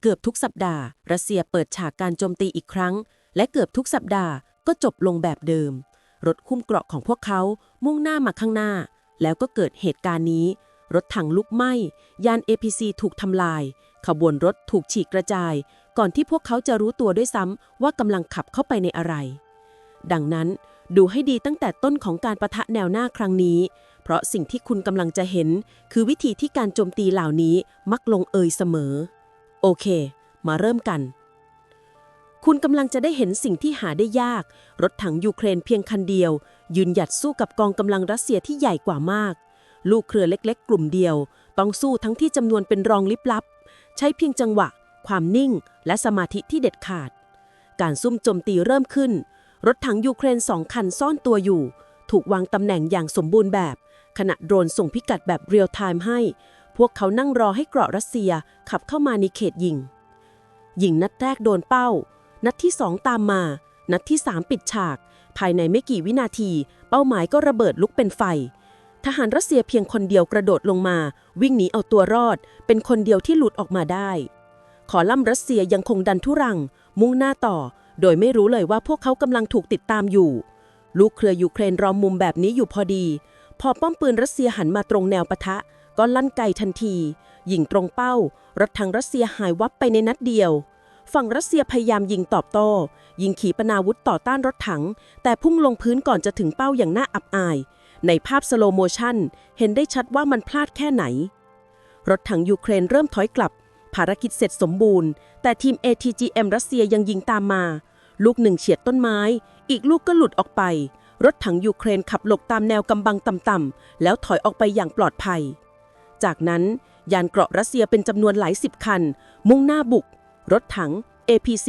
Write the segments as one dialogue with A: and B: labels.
A: เกือบทุกสัปดาห์ รัสเซียเปิดฉากการโจมตีอีกครั้ง และเกือบทุกสัปดาห์ก็จบลงแบบเดิม รถคุ้มเกราะของพวกเขามุ่งหน้ามาข้างหน้า แล้วก็เกิดเหตุการณ์นี้ รถถังลุกไหม้ ยาน APC ถูกทำลาย ขบวนรถถูกฉีกกระจาย ก่อนที่พวกเขาจะรู้ตัวด้วยซ้ำว่ากำลังขับเข้าไปในอะไร ดังนั้นดูให้ดีตั้งแต่ต้นของการประทะแนวหน้าครั้งนี้ เพราะสิ่งที่คุณกำลังจะเห็น คือวิธีที่การโจมตีเหล่านี้มักลงเอยเสมอ โอเค มาเริ่มกัน คุณกำลังจะได้เห็นสิ่งที่หาได้ยาก รถถังยูเครนเพียงคันเดียว ยืนหยัดสู้กับกองกำลังรัสเซียที่ใหญ่กว่ามาก ลูกเครือเล็กๆ กลุ่มเดียว ต้องสู้ทั้งที่จำนวนเป็นรองลิบลับ ใช้เพียงจังหวะ ความนิ่ง และสมาธิที่เด็ดขาด การซุ่มโจมตีเริ่มขึ้น รถถังยูเครนสองคันซ่อนตัวอยู่ ถูกวางตำแหน่งอย่างสมบูรณ์แบบ ขณะโดรนส่งพิกัดแบบเรียลไทม์ให้ พวกเขานั่งรอให้เกราะรัสเซียขับเข้ามาในเขตยิง ยิงนัดแรกโดนเป้า นัดที่สองตามมา นัดที่สามปิดฉาก ภายในไม่กี่วินาที เป้าหมายก็ระเบิดลุกเป็นไฟ ทหารรัสเซียเพียงคนเดียวกระโดดลงมา วิ่งหนีเอาตัวรอด เป็นคนเดียวที่หลุดออกมาได้ ขอล่ำรัสเซียยังคงดันทุรัง มุ่งหน้าต่อ โดยไม่รู้เลยว่าพวกเขากำลังถูกติดตามอยู่ ลูกเครือยูเครนรอมุมแบบนี้อยู่พอดี พอป้อมปืนรัสเซียหันมาตรงแนวปะทะ ก็ลั่นไกทันที ยิงตรงเป้า รถถังรัสเซียหายวับไปในนัดเดียว ฝั่งรัสเซียพยายามยิงตอบโต้ ยิงขีปนาวุธต่อต้านรถถัง แต่พุ่งลงพื้นก่อนจะถึงเป้าอย่างน่าอับอาย ในภาพสโลโมชันเห็นได้ชัดว่ามันพลาดแค่ไหน รถถังยูเครนเริ่มถอยกลับ ภารกิจเสร็จสมบูรณ์ แต่ทีม ATGM รัสเซียยังยิงตามมา ลูกหนึ่งเฉียดต้นไม้ อีกลูกก็หลุดออกไปรถถังยูเครนขับหลบตามแนวกำบังต่ำๆ แล้วถอยออกไปอย่างปลอดภัย จากนั้นยานเกราะรัสเซียเป็นจำนวนหลายสิบคัน มุ่งหน้าบุก รถถัง APC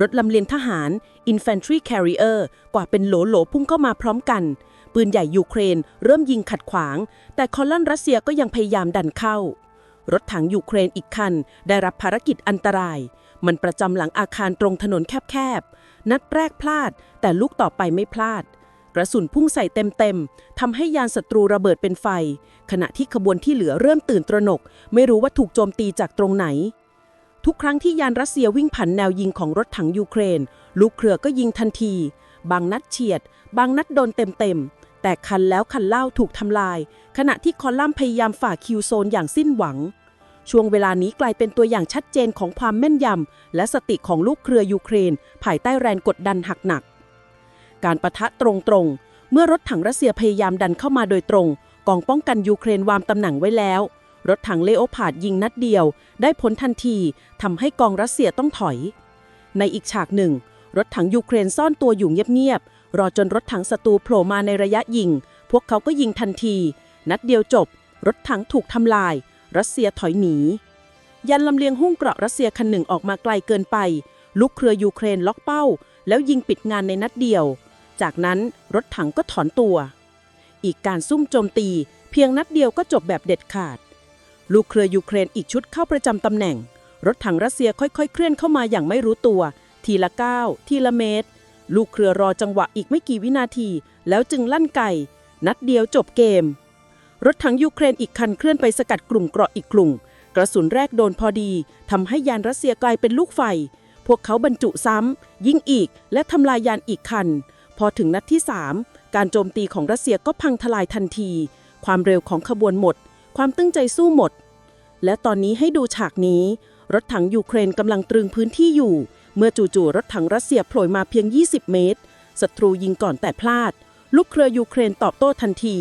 A: รถลำเลียงทหาร Infantry Carrier กว่าเป็นโหลโหลๆพุ่งเข้ามาพร้อมกัน ปืนใหญ่ยูเครน เริ่มยิงขัดขวาง แต่คอลอนรัสเซียก็ยังพยายามดันเข้า รถถังยูเครนอีกคัน ได้รับภารกิจอันตราย มันประจำหลังอาคารตรงถนนแคบๆ นัดแรกพลาด แต่ลูกต่อไปไม่พลาด กระสุนพุ่งใส่เต็มๆทำให้ยานศัตรูระเบิดเป็นไฟ ขณะที่ขบวนที่เหลือเริ่มตื่นตระหนก ไม่รู้ว่าถูกโจมตีจากตรงไหน ทุกครั้งที่ยานรัสเซียวิ่งผ่านแนวยิงของรถถังยูเครน ลูกเครือก็ยิงทันที บางนัดเฉียด บางนัดโดนเต็มๆแต่คันแล้วคันเล่าถูกทำลาย ขณะที่คอลัมน์พยายามฝ่าคิวโซนอย่างสิ้นหวังช่วงเวลานี้กลายเป็นตัวอย่างชัดเจนของความแม่นยำ และสติของลูกเครือยูเครน ภายใต้แรงกดดันหักหนัก การประทะตรงๆ เมื่อรถถังรัสเซียพยายามดันเข้ามาโดยตรง กองป้องกันยูเครนวางตำแหน่งไว้แล้ว รถถังเลโอพาดยิงนัดเดียว ได้ผลทันทีทำให้กองรัสเซียต้องถอย ในอีกฉากหนึ่ง รถถังยูเครนซ่อนตัวอยู่เงียบๆรอจนรถถังศัตรูโผล่มาในระยะยิง พวกเขาก็ยิงทันที นัดเดียวจบ รถถังถูกทำลาย รัสเซียถอยหนียันลำเลียงหุ้งเกราะรัสเซียคันหนึ่งออกมาไกลเกินไปลูกเครือยูเครนล็อกเป้า แล้วยิงปิดงานในนัดเดียว จากนั้นรถถังก็ถอนตัว อีกการซุ่มโจมตี เพียงนัดเดียวก็จบแบบเด็ดขาด ลูกเครือยูเครนอีกชุดเข้าประจำตำแหน่ง รถถังรัสเซียค่อยๆ เคลื่อนเข้ามาอย่างไม่รู้ตัว ทีละก้าวทีละเมตร ลูกเครือรอจังหวะอีกไม่กี่วินาที แล้วจึงลั่นไกนัดเดียวจบเกม รถถังยูเครนอีกคันเคลื่อนไปสกัดกลุ่มเกราะอีกกลุ่ม กระสุนแรกโดนพอดีทำให้ยานรัสเซียกลายเป็นลูกไฟ พวกเขาบรรจุซ้ำยิงอีกและทำลายยานอีกคัน พอถึงนัดที่ 3 การโจมตีของรัสเซียก็พังทลายทันที ความเร็วของขบวนหมด ความตั้งใจสู้หมด และตอนนี้ให้ดูฉากนี้ รถถังยูเครนกำลังตรึงพื้นที่อยู่ เมื่อจู่ๆรถถังรัสเซียโผล่มาเพียง 20 เมตรศัตรูยิงก่อนแต่พลาด ลูกเครือยูเครนตอบโต้ทันที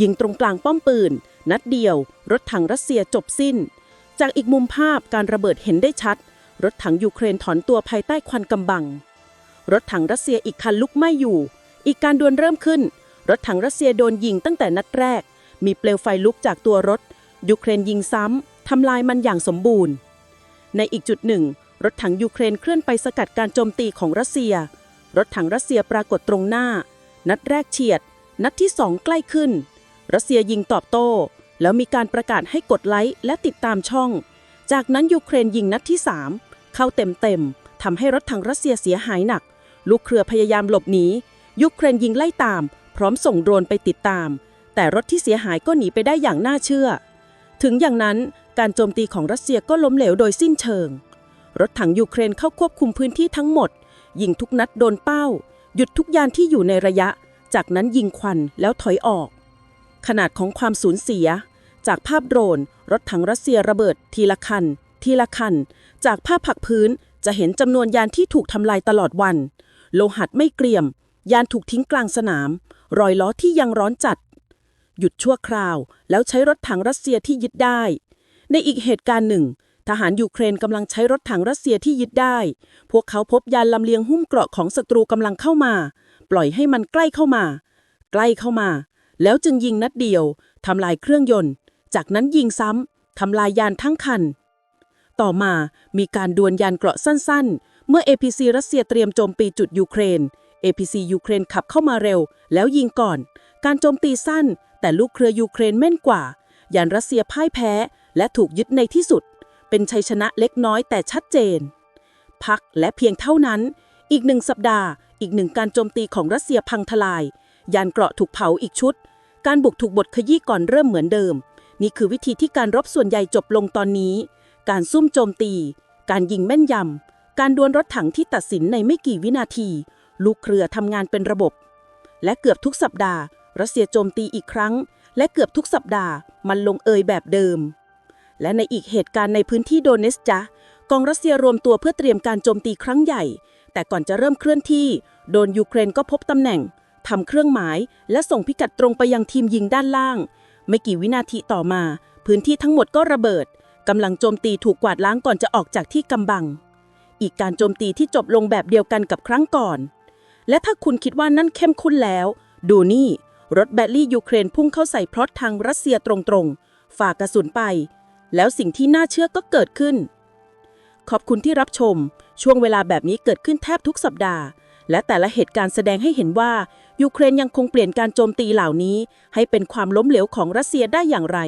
A: ยิงตรงกลางป้อมปืน นัดเดียว รถถังรัสเซียจบสิ้น จากอีกมุมภาพการระเบิดเห็นได้ชัด รถถังยูเครนถอนตัวภายใต้ควันกำบัง รถถังรัสเซียอีกคันลุกไหม้อยู่ อีกการดวลเริ่มขึ้น รถถังรัสเซียโดนยิงตั้งแต่นัดแรก มีเปลวไฟลุกจากตัวรถ ยูเครนยิงซ้ำทำลายมันอย่างสมบูรณ์ ในอีกจุดหนึ่ง รถถังยูเครนเคลื่อนไปสกัดการโจมตีของรัสเซีย รถถังรัสเซียปรากฏตรงหน้า นัดแรกเฉียด นัดที่สองใกล้ขึ้น รัสเซียยิงตอบโต้ แล้วมีการประกาศให้กดไลค์และติดตามช่อง จากนั้นยูเครนยิงนัดที่3เข้าเต็มๆทำให้รถถังรัสเซียเสียหายหนัก ลูกเครือพยายามหลบหนียูเครนยิงไล่ตาม พร้อมส่งโดรนไปติดตาม แต่รถที่เสียหายก็หนีไปได้อย่างน่าเชื่อ ถึงอย่างนั้นการโจมตีของรัสเซียก็ล้มเหลวโดยสิ้นเชิง รถถังยูเครนเข้าควบคุมพื้นที่ทั้งหมด ยิงทุกนัดโดนเป้า หยุดทุกยานที่อยู่ในระยะ จากนั้นยิงควันแล้วถอยออก ขนาดของความสูญเสีย จากภาพโดรน รถถังรัสเซียระเบิด ทีละคัน ทีละคัน จากภาพผักพื้นจะเห็นจำนวนยานที่ถูกทำลายตลอดวัน โลหัดไม่เกรียม ยานถูกทิ้งกลางสนาม รอยล้อที่ยังร้อนจัด หยุดชั่วคราว แล้วใช้รถถังรัสเซียที่ยึดได้ ในอีกเหตุการณ์หนึ่ง ทหารยูเครนกำลังใช้รถถังรัสเซียที่ยึดได้ พวกเขาพบยานลำเลียงหุ้มเกราะของศัตรูกำลังเข้ามา ปล่อยให้มันใกล้เข้ามา ใกล้เข้ามา แล้วจึงยิงนัดเดียวทำลายเครื่องยนต์ จากนั้นยิงซ้ำทำลายยานทั้งคัน ต่อมามีการดวลยานเกราะสั้นๆ เมื่อ APC รัสเซียเตรียมโจมตีจุดยูเครน APC ยูเครนขับเข้ามาเร็ว แล้วยิงก่อน การโจมตีสั้น แต่ลูกเครือยูเครนแม่นกว่า ยานรัสเซียพ่ายแพ้ และถูกยึดในที่สุด เป็นชัยชนะเล็กน้อยแต่ชัดเจน พักและเพียงเท่านั้น อีกหนึ่งสัปดาห์ อีกหนึ่งการโจมตีของรัสเซียพังทลาย ยานเกราะถูกเผาอีกชุด การบุกถูกบทขยี้ก่อนเริ่มเหมือนเดิม นี่คือวิธีที่การรบส่วนใหญ่จบลงตอนนี้ การซุ่มโจมตี การยิงแม่นยำ การดวลรถถังที่ตัดสินในไม่กี่วินาที ลูกเครือทำงานเป็นระบบ และเกือบทุกสัปดาห์ รัสเซียโจมตีอีกครั้ง และเกือบทุกสัปดาห์มันลงเอยแบบเดิม และในอีกเหตุการณ์ในพื้นที่โดเนสจ้ะกองรัสเซียรวมตัวเพื่อเตรียมการโจมตีครั้งใหญ่ แต่ก่อนจะเริ่มเคลื่อนที่โดนยูเครนก็พบตำแหน่งทำเครื่องหมาย และส่งพิกัดตรงไปยังทีมยิงด้านล่าง ไม่กี่วินาทีต่อมา พื้นที่ทั้งหมดก็ระเบิดกำลังโจมตีถูกกวาดล้างก่อนจะออกจากที่กำบัง อีกการโจมตีที่จบลงแบบเดียวกันกับครั้งก่อน และถ้าคุณคิดว่านั่นเข้มข้นแล้ว ดูนี่ รถแบตลี่ยูเครนพุ่งเข้าใส่พลอตทางรัสเซียตรงๆ ฝ่ากระสุนไป แล้วสิ่งที่น่าเชื่อก็เกิดขึ้น ขอบคุณที่รับชม ช่วงเวลาแบบนี้เกิดขึ้นแทบทุกสัปดาห์ และแต่ละเหตุการณ์แสดงให้เห็นว่า ยูเครนยังคงเปลี่ยนการโจมตีเหล่านี้ ให้เป็นความล้มเหลวของรัสเซียได้อย่างไร